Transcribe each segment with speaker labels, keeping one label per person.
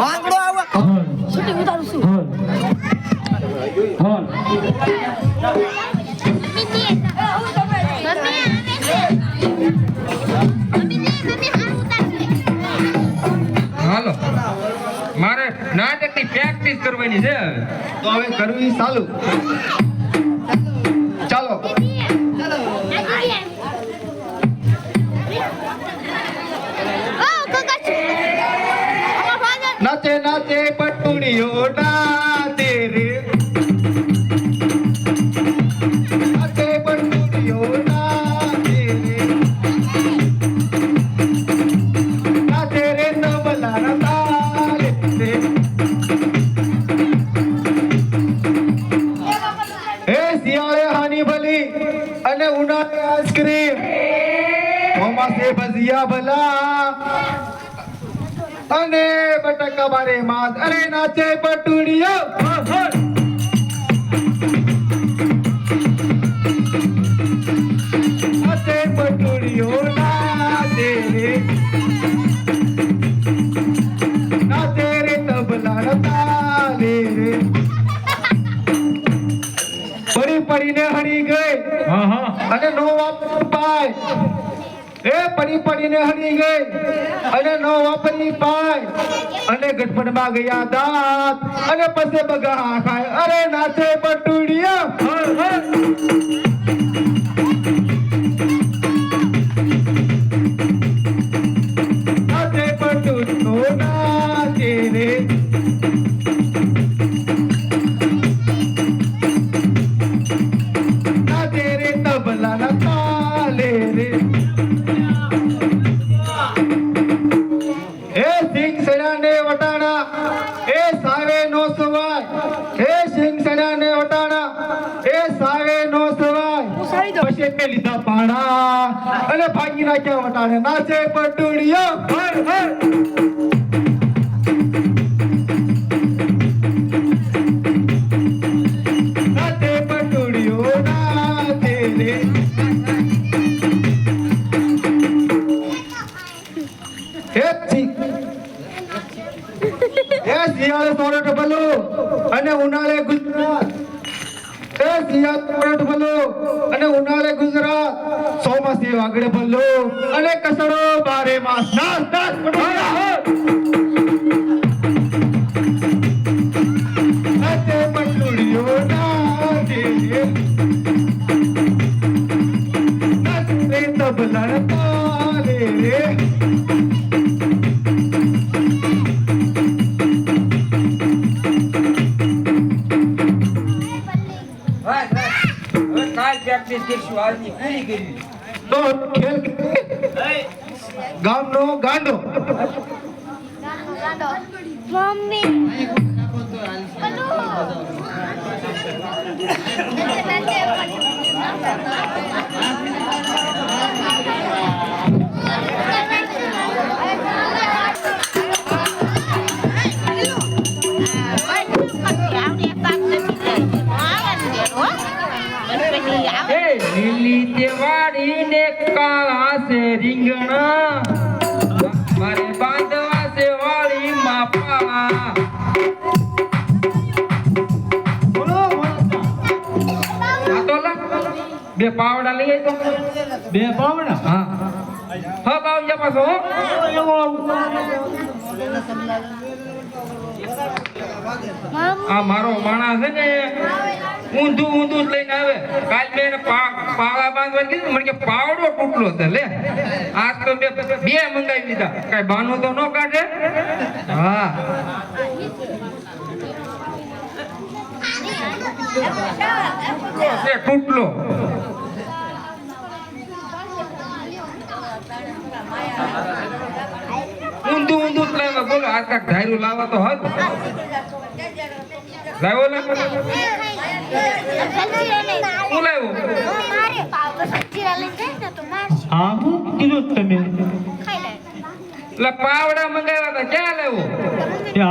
Speaker 1: માંગડો આવે.
Speaker 2: છૂટી ઉતારું છું
Speaker 3: કરવાની છે.
Speaker 1: તો હવે કરવી ચાલુ. ચાલો. નાચે નાચે પટુડીઓ નાચે પડી હરી ગઈ. અને નો વાપરની પાય. અને ગઢપણમાં ગયા દાંત. અને પછી બગા ખાય. અરે નાથે પટુડિયા પછી મેં લીધા પાડા અને ભાગી નાખ્યા વટાણે નાચે પટુડિયો અને ઉનાળે ગુજરાત એ શિયાળે સોરઠ ભલો અને ઉનાળે ગુજરાત ચોમાસે વાગડે ભલો અને કસડો બારે માસ નાસ નાસ નાચે પટુડીઓ નાચે નાચે રે
Speaker 3: પ્રેક્ટિસ કરશું આજની પૂરી કરી
Speaker 1: તો ખેલ ગામનો ગાંડો.
Speaker 2: મમ્મી.
Speaker 3: એ બે પાવડા હા. હા બાવજા પાછો? હો. આ મારો માણસ છે ને, ઊંધું ઊંધું જ લઈને આવે. કાલ મેં એને પા- પાવડા બાંધવા કીધું મને કે પાવડો તૂટલો છે, લે. આજ તો બે બે મંગાવી દીધા. કઈ બાનું તો ન કાઢે? હા. તૂટલો. ઊંધું ઊંધું લાવે બોલો, આ કાંઈક ધાર્યું લાવા તો હદ. એટલે પાવડા મંગાવ્યા હતા ક્યાં લેવો
Speaker 4: એ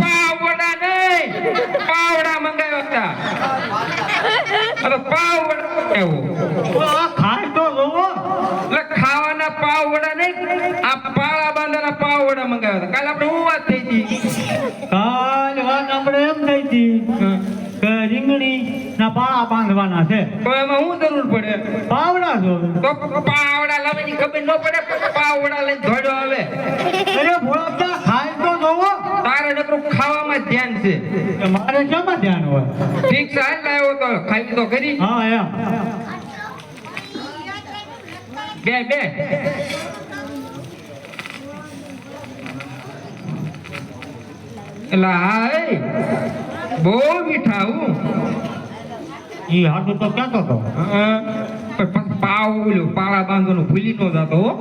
Speaker 3: પાવડા નહીં. પાવડા મંગાવ્યા હતા. અરે પાવડા
Speaker 4: ખાય તો જોવો
Speaker 3: એટલે ખાવાના પાવડા નહીં આ પાળા બાંધાના પાવડા મંગાવ્યા હતા કાલે આપણે હું વાત થઈ હતી
Speaker 4: કાલ વાત આપણે એમ થઈ હતી કે રીંગણી ના બાંધવાના છે.
Speaker 3: તો એમાં શું જરૂર પડે?
Speaker 4: પાવડા જો
Speaker 3: તો પાવડા લાવવાની ખબર ન પડે? પાવડા લઈ ધોડો આવે.
Speaker 4: અરે ભોળા ખાય તો જોવો.
Speaker 3: તારે નકરું ખાવામાં ધ્યાન છે.
Speaker 4: મારે શેમાં ધ્યાન હોય?
Speaker 3: ઠીક છે હાલ લાવ્યો તો. ખાઈ તો કરી?
Speaker 4: હા એમ.
Speaker 3: બે બે. એલા હાય બહુ મીઠા હું.
Speaker 4: ઈ હાટું તો કહેતો હતો
Speaker 3: હા, પણ પાવ ઓલું પાળા બાંધવાનું ભૂલી નો જતો હો.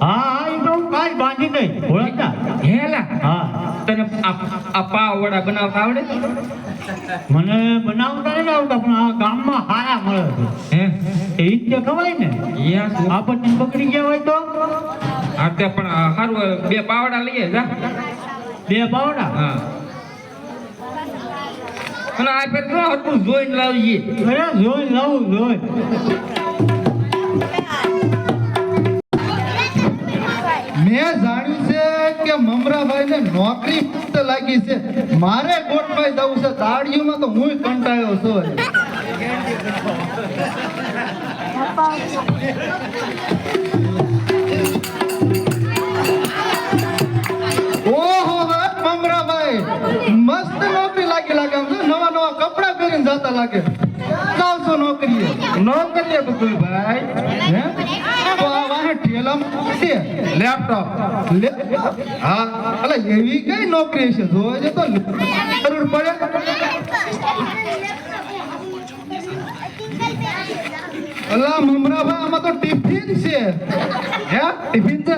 Speaker 4: હા ઈ તો કાલ બાંધી નહીં. ભોળા
Speaker 3: હેલા.
Speaker 4: હા.
Speaker 3: તને આ પાવ વડા બનાવતા આવડે?
Speaker 4: મને બનાવતા નહીં આવતા પણ આ ગામમાં હારા મળે
Speaker 3: હે?
Speaker 4: એ જ ખવાય ને. આપણને પકડી ગયા હોય તો?
Speaker 3: હા તે પણ સારું હારું બે પાવડા લઈએ જા.
Speaker 4: બે પાવડા?
Speaker 3: હા. અને આ પેટ્રો તો હરખું જોઈને લાવજે
Speaker 4: અરે જોઈ લાવું જોઈ
Speaker 5: મેં જાણ્યું છે કે મમરાભાઈને નોકરી મુક્ત લાગી છે. મારે ગોઠવાઈ જવું છે. તાળીઓમાં તો હું કંટાળ્યો છું ઓહો લાગે? જાવ છો નોકરીએ બકુલભાઈ હે? તો આ વાહે ઠેલમ છે, લેપટોપ. હા, અલે એવી કઈ નોકરી છે? જોજે તો જરૂર પડે. અલા મમરાભાઈ આમાં તો ટિફિન છે. હે? ટિફિન છે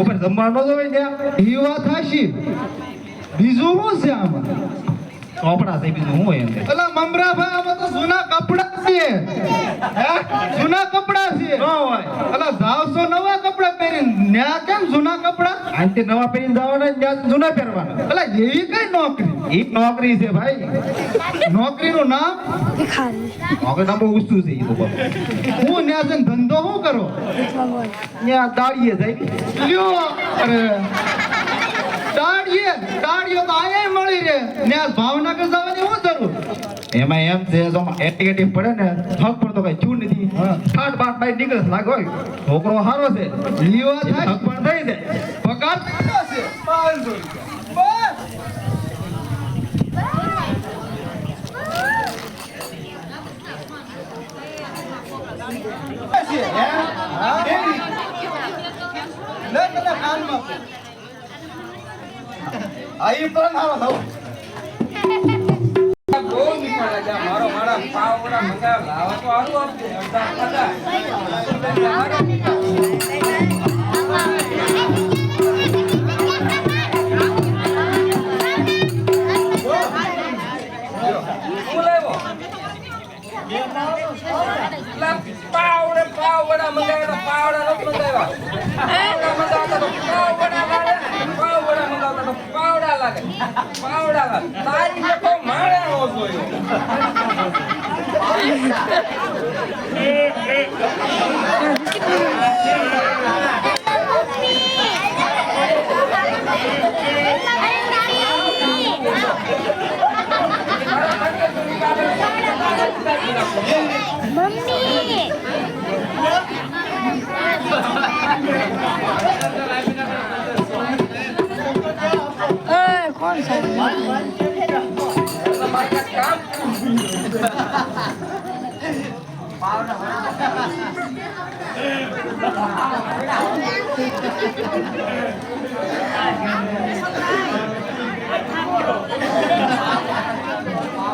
Speaker 5: ઉપર જમવાનો જ હોય ત્યાં. એ વાત હાશી બીજું શું છે આમાં?
Speaker 3: ચોપડા થઈ બીજું હું એમ એમ
Speaker 5: મમરા ભાઈ આમાં તો જૂના કપડા છે. હે? જૂના કપડા છે.
Speaker 3: ન હોય.
Speaker 5: અલા જાવશો નવા કપડા પહેરીને ન્યા કેમ જૂના કપડા?
Speaker 3: આંતે નવા પહેરીને જવાના ત્યાં જૂના પહેરવાના.
Speaker 5: પેલા એવી કઈ નોકરી?
Speaker 3: એ નોકરી છે ભાઈ.
Speaker 5: નોકરીનું નામ?
Speaker 3: નોકરી નામ બહુ ઊંચું છે.
Speaker 5: હું ન્યા જઈને ધંધો શું કરો?
Speaker 3: ત્યાં દાડીએ જાય.
Speaker 5: લ્યો. અરે. દાડીએ. દાડીઓ તો અહીંયા રે ને આ ભાવનગર જવાની હું જરૂર?
Speaker 3: એમાં એમ છે જો એટીકેટી પડે ને થક પડતો કઈ ચૂ નથી. ઠાટ બાટ બાઈ નીકળે લાગે હોય. છોકરો સારો છે.
Speaker 5: લીવા થાય
Speaker 3: થક પણ થઈ જાય.
Speaker 5: પગાર છે. 500 રૂપિયા.
Speaker 3: પાવડા મંગાવ્યા પાવડા નથી મંગાવ્યા. પાવડા લાગે. પાવડા લાગે. તારી નો જોયો.
Speaker 2: rồi sao Quên, quên, chưa thấy rồi Bao đâu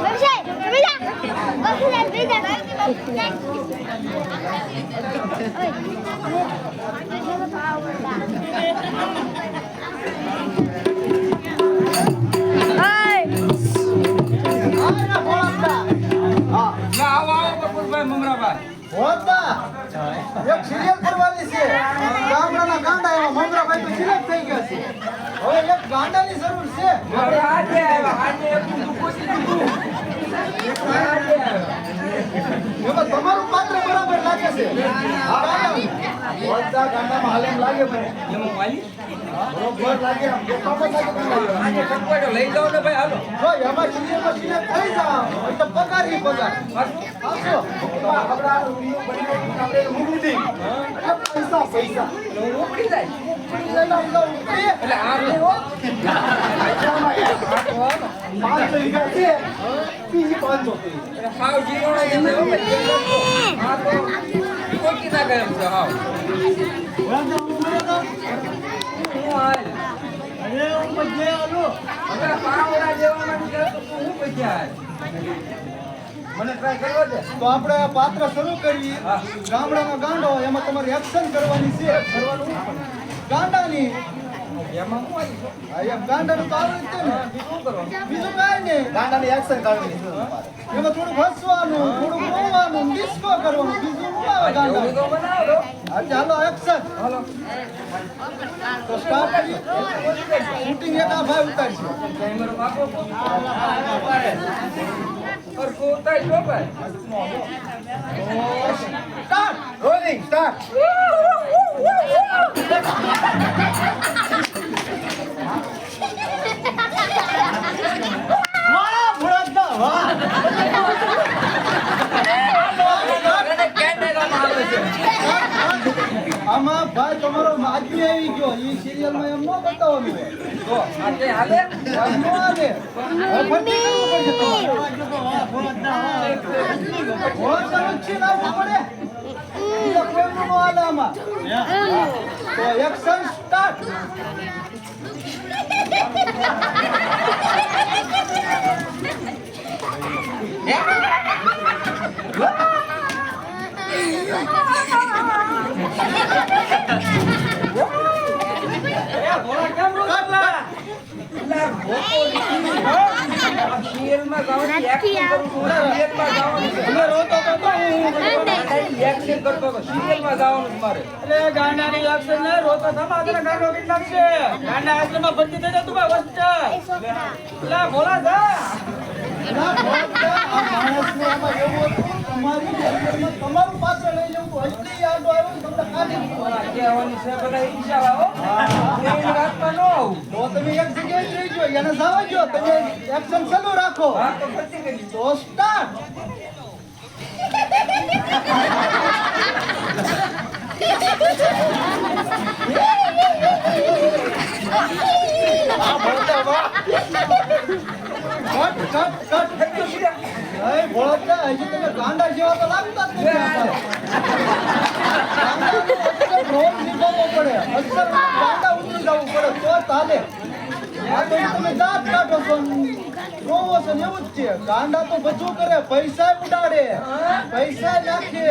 Speaker 3: Làm sao? Bây giờ, bây
Speaker 5: giờ, bây giờ, bây giờ. Serial કરવાની છે. ગામડાના ગાંડા એવા મમરાભાઈ તો સિલેક્ટ
Speaker 3: થઈ ગયા
Speaker 5: છે. હવે એક ગાંડાની જરૂર છે. આપણે
Speaker 3: આજે આજે એક દુકોસી તમારું પાત્ર
Speaker 5: બરાબર લાગે છે. બધા ગાંડામાં તો પગારની પગાર. આપણે મૂકી દી એટલે પૈસા. પૈસા
Speaker 3: હું ઉપડી જાય
Speaker 5: બધા ઉપડીએ.
Speaker 3: એટલે આ
Speaker 5: પાંચસો વીઘા છે. બીજી પાંચસો.
Speaker 3: હાવ ભાઈ આ તો કોઈ કરે એમ છે હાવ. હું
Speaker 4: અરે હું બધે આલો.
Speaker 3: હવે પાવડા જેવાના નીકળે તો હું પછી હાલ? મને ટ્રાય કરવા દે.
Speaker 5: તો આપણે આ પાત્ર શરૂ
Speaker 3: કરીએ.
Speaker 5: ગામડાનો ગાંડો એમાં તમારે એક્શન કરવાની છે. કરવાનું ગાંડાની
Speaker 3: એમાં હું આવી?
Speaker 5: હા, એમ ગાંડાનું તો આવડે છે ને.
Speaker 3: શું કરવાનું?
Speaker 5: બીજું કાંઈ નહીં. ગાંડાની એક્શન કરવાની એમાં થોડું હસવાનું થોડું રોવાનું ડિસ્કો કરવાનું. બીજું શું આવે ગાંડા?
Speaker 3: તો
Speaker 5: હાલો એક્શન
Speaker 3: હાલો.
Speaker 5: તો સ્ટાર્ટ શૂટિંગ એક આ ભાઈ ઉતારશે.
Speaker 3: કેમેરો
Speaker 5: આમાં ભાઈ તમારો માજી આવી ગયો. એ સિરિયલમાં એમ ન બતાવવાનું.
Speaker 3: જો હાલે?
Speaker 5: હાલે. હવે ફરતી કરવું પડશે તમારે.
Speaker 4: વાહ ભોળાદા વાહ
Speaker 5: ભોળાનું જ છે ને આમાં તો
Speaker 3: એક્ટિંગ કરું છું.
Speaker 5: રોતો હું
Speaker 3: એક્ટિંગ કરતો હતો ગાવાનું
Speaker 4: એક્શન ને રોતો ગાંડો ગાંડા ભરતી થઈ વસ્ત. લા જા
Speaker 5: ના, ભોળા, આ તમારી પાત્ર લઈ જવું હતું. હજી આડો આવ્યો તમને કાઢી
Speaker 3: કહેવાની
Speaker 5: તો તમે એક્શન ચાલુ રાખો
Speaker 3: હા તો પછી
Speaker 5: તો કટ કટ કટ ગાંડા તો તો તો તો બધું કરે. પૈસા ઉડાડે. પૈસા નાખે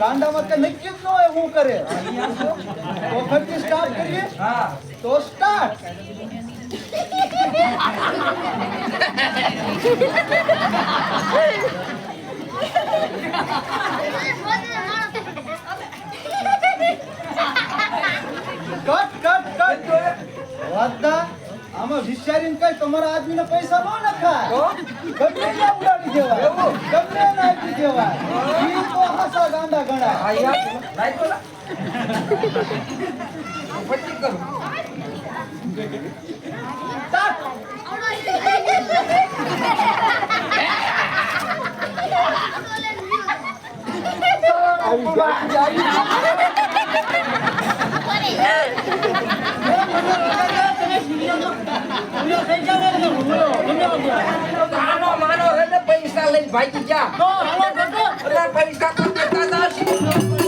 Speaker 5: ગાંડામાં કઈ નક્કી જ ન હોય હું કરે. તો ફરીથી સ્ટાર્ટ કરીએ. તો સ્ટાર્ટ આમાં વિચારીને કઈ તમારા આદમીને પૈસા ન નખાય. ગમે ત્યાં ઉડાડી દેવાય. ગમે એને આપી દેવાય. ઈ તો હાસા ગાંડા ગણાય.
Speaker 3: હા યાર રાઈટ બોલા પછી કરું. પૈસા લઈને ભાગી ગયા પૈસા તો દેતા હશે.